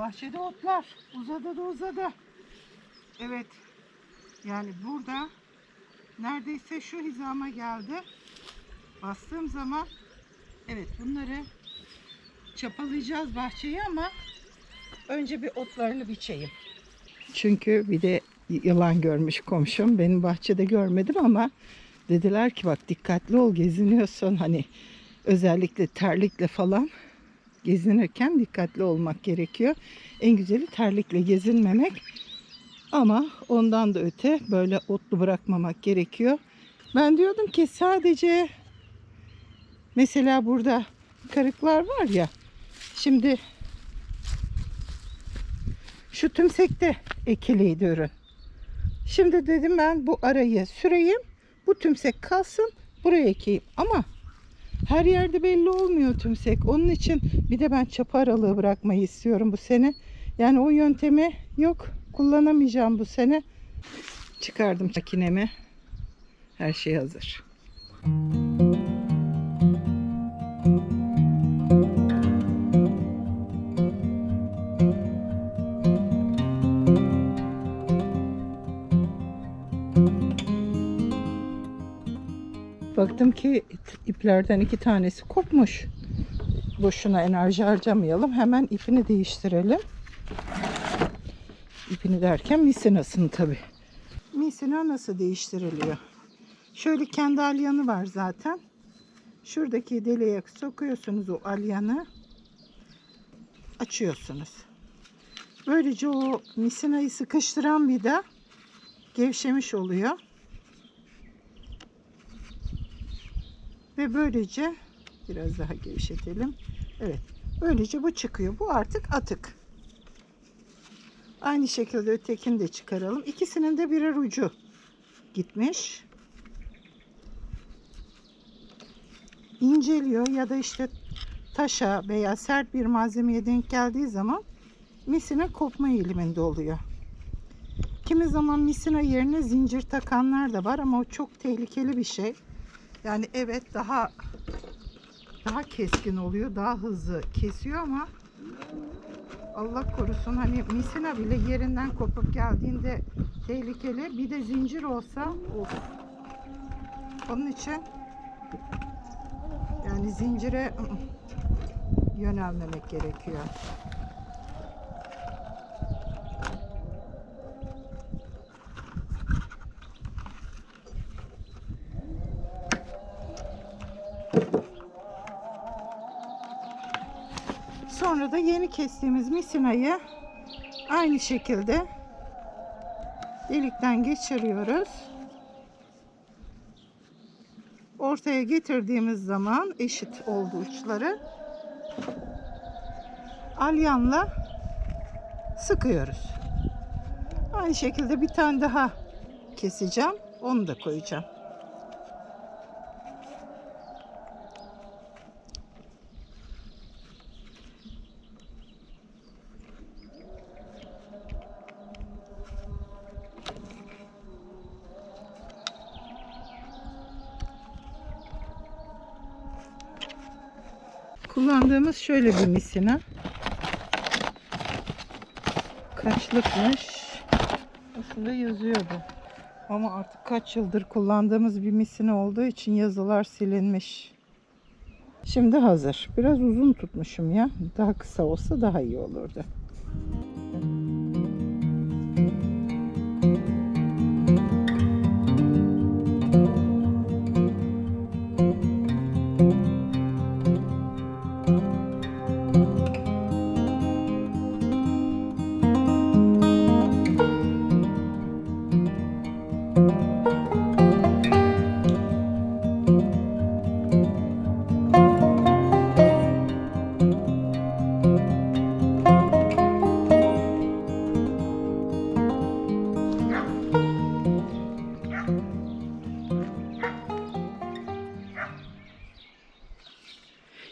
Bahçede otlar. Uzadı da uzadı. Evet. Yani burada neredeyse şu hizama geldi. Bastığım zaman evet bunları çapalayacağız bahçeyi ama önce bir otlarını biçeyim. Çünkü bir de yılan görmüş komşum. Benim bahçede görmedim ama dediler ki bak dikkatli ol geziniyorsun hani özellikle terlikle falan gezinirken dikkatli olmak gerekiyor. En güzeli terlikle gezinmemek. Ama ondan da öte böyle otlu bırakmamak gerekiyor. Ben diyordum ki sadece mesela burada karıklar var ya. Şimdi şu tümsekte ekiliydi ürün. Şimdi dedim ben bu arayı süreyim. Bu tümsek kalsın. Buraya ekeyim. Ama her yerde belli olmuyor tümsek. Onun için bir de ben çapa aralığı bırakmayı istiyorum bu sene. Yani o yöntemi yok. Kullanamayacağım bu sene. Çıkardım makinemi. Her şey hazır. Baktım ki iplerden iki tanesi kopmuş. Boşuna enerji harcamayalım. Hemen ipini değiştirelim. İpini derken misinasını tabi. Misina nasıl değiştiriliyor? Şöyle kendi alyanı var zaten. Şuradaki deliğe sokuyorsunuz o alyanı. Açıyorsunuz. Böylece o misinayı sıkıştıran vida gevşemiş oluyor. Ve böylece biraz daha gevşetelim. Evet. Böylece bu çıkıyor. Bu artık atık. Aynı şekilde ötekini de çıkaralım. İkisinin de birer ucu gitmiş. İnceliyor ya da işte taşa veya sert bir malzemeye denk geldiği zaman misine kopma eğiliminde oluyor. Kimi zaman misina yerine zincir takanlar da var ama o çok tehlikeli bir şey. Yani evet daha daha keskin oluyor, daha hızlı kesiyor ama Allah korusun hani misina bile yerinden kopup geldiğinde tehlikeli. Bir de zincir olsa of. Onun için yani zincire ı-ı, yönelmemek gerekiyor. Sonra da yeni kestiğimiz misinayı aynı şekilde delikten geçiriyoruz. Ortaya getirdiğimiz zaman eşit oldu uçları. Alyanla sıkıyoruz. Aynı şekilde bir tane daha keseceğim. Onu da koyacağım. Kullandığımız şöyle bir misina. Kaçlıkmış. Aslında yazıyordu. Ama artık kaç yıldır kullandığımız bir misina olduğu için yazılar silinmiş. Şimdi hazır. Biraz uzun tutmuşum ya. Daha kısa olsa daha iyi olurdu.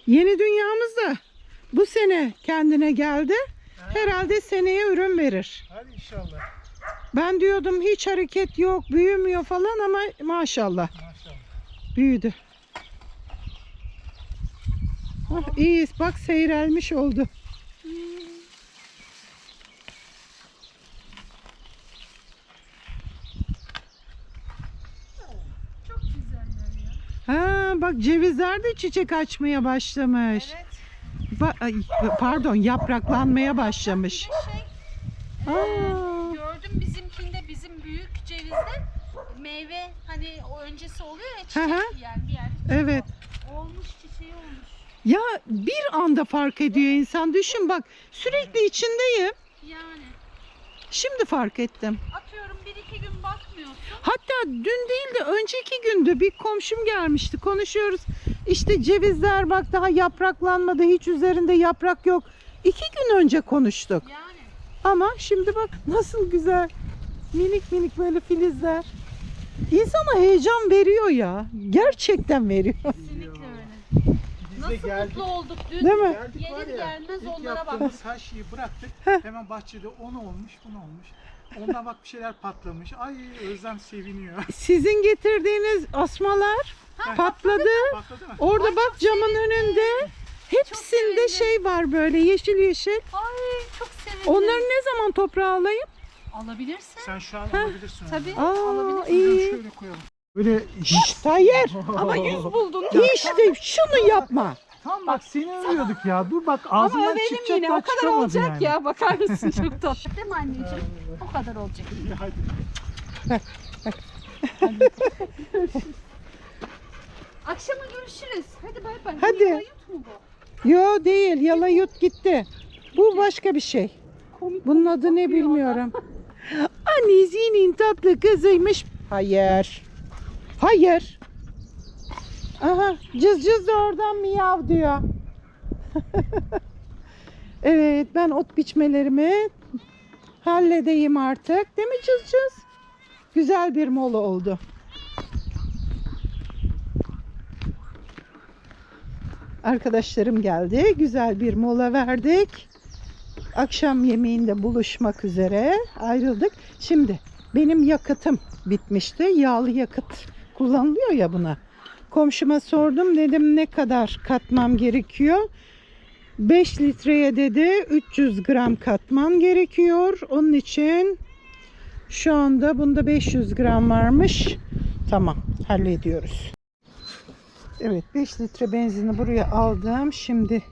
Yeni dünyamız da bu sene kendine geldi. Herhalde seneye ürün verir. Hadi inşallah. Ben diyordum hiç hareket yok, büyümüyor falan ama maşallah Maşallah. büyüdü. Ah, iyiyiz bak seyrelmiş oldu. Bak cevizler de çiçek açmaya başlamış. Evet. Ba- ay, pardon yapraklanmaya başlamış. Şey Aa, gördüm bizimkinde bizim büyük cevizde meyve hani o öncesi oluyor ya çiçek yani bir yerde. evet. Olmuş çiçeği olmuş. Ya bir anda fark ediyor insan. Düşün bak sürekli içindeyim. Yani Şimdi fark ettim. atıyorum bir iki gün bakmıyorsun. Hatta dün değil de önceki gündü bir komşum gelmişti. Konuşuyoruz. İşte cevizler bak daha yapraklanmadı. Hiç üzerinde yaprak yok. İki gün önce konuştuk. Yani Ama şimdi bak nasıl güzel. Minik minik böyle filizler. İnsana heyecan veriyor ya. Gerçekten veriyor. kesinlikle öyle. Nasıl geldik. mutlu olduk dün. Değil mi? Geldik Gelir ya. gelmez ilk onlara yaptığımız her şeyi bıraktık. Hemen bahçede onu olmuş, bunu olmuş. Ondan bak bir şeyler patlamış. Ay Özlem seviniyor. Sizin getirdiğiniz asmalar patladı. Patladı mı? Orada Ay, bak camın önünde. Hepsinde sevindim. şey var böyle yeşil yeşil. Ay çok sevindim. Onları ne zaman toprağa alayım? alabilirsin. Sen şu an alabilirsin. onu. Tabii Aa, alabilirsin. iyi. Şöyle koyalım. Böyle hayır. Ama yüz buldun. İşte şunu yapma. Tam bak seni övüyorduk ya. Dur bak ağzından Ama övelim çıkacak yine daha o kadar çıkamadı olacak yani. ya bakar mısın çok tatlı. Değil mi anneciğim? O kadar olacak. Akşama görüşürüz. Hadi bay bay. Hadi. Yut mu bu? Yo değil yalayut gitti. Bu başka bir şey. Komik Bunun adı ne bilmiyorum. Annesinin tatlı kızıymış. Hayır. Hayır. Aha cız cız da oradan miyav diyor. evet ben ot biçmelerimi halledeyim artık. Değil mi cız cız? Güzel bir mola oldu. Arkadaşlarım geldi. Güzel bir mola verdik. Akşam yemeğinde buluşmak üzere ayrıldık. Şimdi benim yakıtım bitmişti. Yağlı yakıt kullanılıyor ya buna. Komşuma sordum dedim ne kadar katmam gerekiyor? 5 litreye dedi 300 gram katmam gerekiyor. Onun için şu anda bunda 500 gram varmış. Tamam hallediyoruz. Evet 5 litre benzini buraya aldım. Şimdi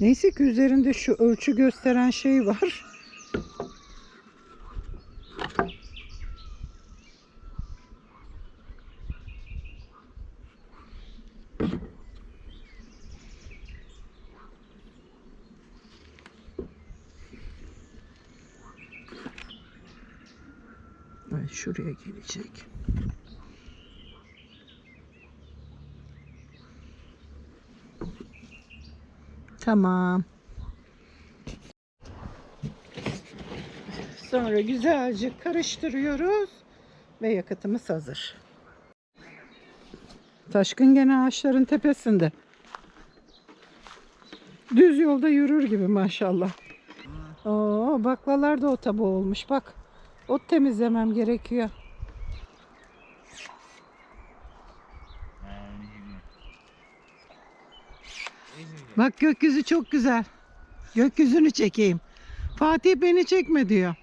Neyse ki üzerinde şu ölçü gösteren şey var. Ay, şuraya gelecek. Tamam. Sonra güzelce karıştırıyoruz ve yakıtımız hazır. Taşkın gene ağaçların tepesinde. Düz yolda yürür gibi maşallah. Oo, baklalar da o tabu olmuş. Bak, ot temizlemem gerekiyor. Bak gökyüzü çok güzel. Gökyüzünü çekeyim. Fatih beni çekme diyor.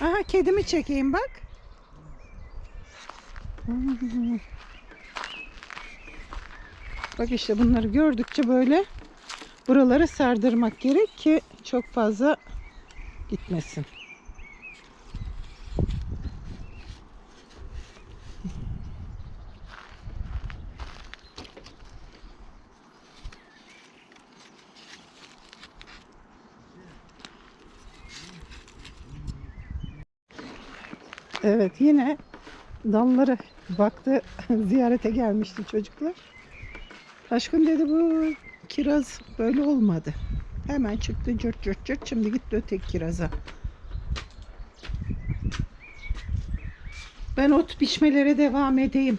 Aha kedimi çekeyim bak. Bak işte bunları gördükçe böyle buraları sardırmak gerek ki çok fazla gitmesin. Evet yine dalları baktı ziyarete gelmişti çocuklar. Aşkım dedi bu kiraz böyle olmadı. Hemen çıktı cırt cırt cırt şimdi gitti öteki kiraza. Ben ot biçmelere devam edeyim.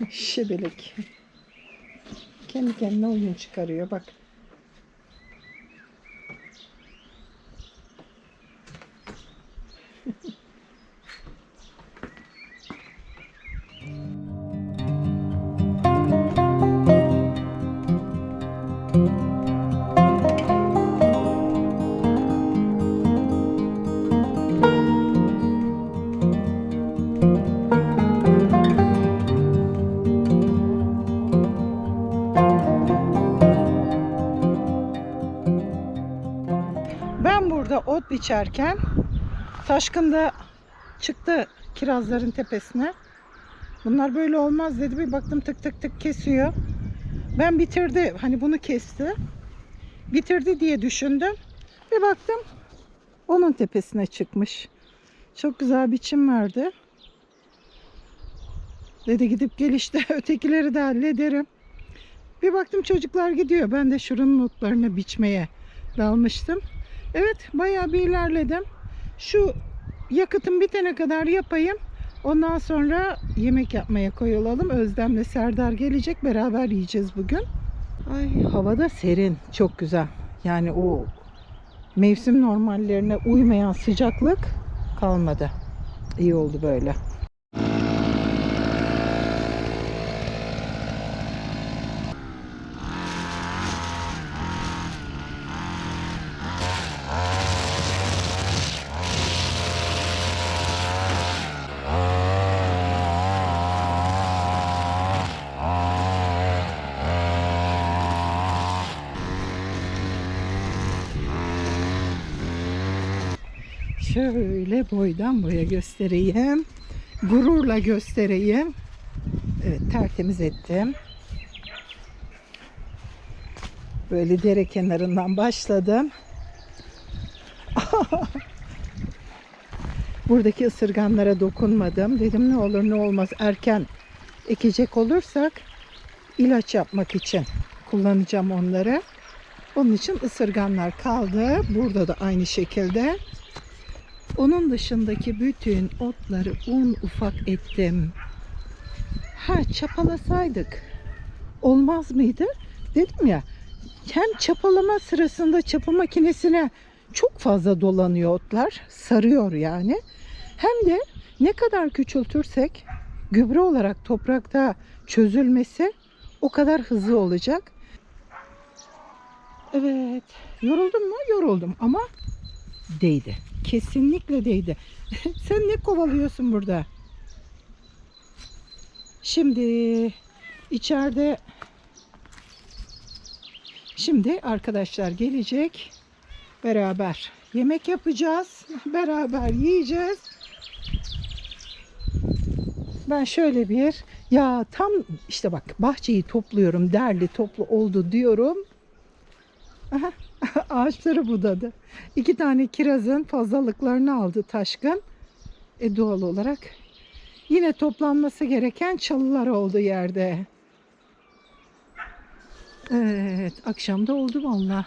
Şebelek. Kendi kendine oyun çıkarıyor bak. Biçerken Taşkın da çıktı kirazların tepesine. Bunlar böyle olmaz dedi. Bir baktım tık tık tık kesiyor. Ben bitirdi. Hani bunu kesti. Bitirdi diye düşündüm. Bir baktım onun tepesine çıkmış. Çok güzel biçim verdi. Dedi gidip gel işte ötekileri de hallederim. Bir baktım çocuklar gidiyor. Ben de şuranın notlarını biçmeye dalmıştım. Evet bayağı bir ilerledim. Şu yakıtım bitene kadar yapayım. Ondan sonra yemek yapmaya koyulalım. Özlem'le Serdar gelecek. Beraber yiyeceğiz bugün. Ay havada serin. Çok güzel. Yani o mevsim normallerine uymayan sıcaklık kalmadı. İyi oldu böyle. Şöyle boydan boya göstereyim. Gururla göstereyim. Evet tertemiz ettim. Böyle dere kenarından başladım. Buradaki ısırganlara dokunmadım. Dedim ne olur ne olmaz erken ekecek olursak ilaç yapmak için kullanacağım onları. Onun için ısırganlar kaldı. Burada da aynı şekilde. Onun dışındaki bütün otları un ufak ettim. Ha çapalasaydık olmaz mıydı? Dedim ya hem çapalama sırasında çapa makinesine çok fazla dolanıyor otlar. Sarıyor yani. Hem de ne kadar küçültürsek gübre olarak toprakta çözülmesi o kadar hızlı olacak. Evet. Yoruldum mu? Yoruldum ama değdi. Kesinlikle değdi. Sen ne kovalıyorsun burada? Şimdi içeride şimdi arkadaşlar gelecek. Beraber yemek yapacağız. Beraber yiyeceğiz. Ben şöyle bir ya tam işte bak bahçeyi topluyorum derli toplu oldu diyorum. Aha, ağaçları budadı. İki tane kirazın fazlalıklarını aldı taşkın. E doğal olarak yine toplanması gereken çalılar oldu yerde. Evet akşamda oldu valla.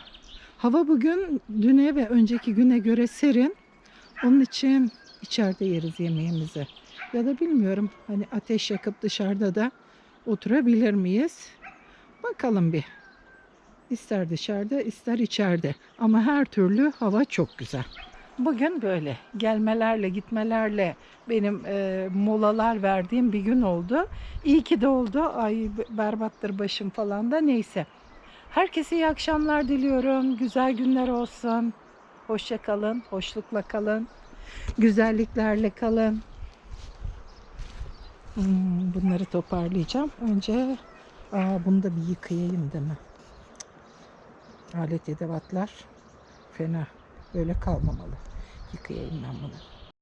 Hava bugün düne ve önceki güne göre serin. Onun için içeride yeriz yemeğimizi. Ya da bilmiyorum hani ateş yakıp dışarıda da oturabilir miyiz? Bakalım bir. İster dışarıda ister içeride. Ama her türlü hava çok güzel. Bugün böyle gelmelerle gitmelerle benim e, molalar verdiğim bir gün oldu. İyi ki de oldu. Ay berbattır başım falan da neyse. Herkese iyi akşamlar diliyorum. Güzel günler olsun. Hoşça kalın, hoşlukla kalın. Güzelliklerle kalın. Hmm, bunları toparlayacağım. Önce aa, bunu da bir yıkayayım değil mi? Alet edevatlar fena. Böyle kalmamalı. Yıkayayım ben bunu.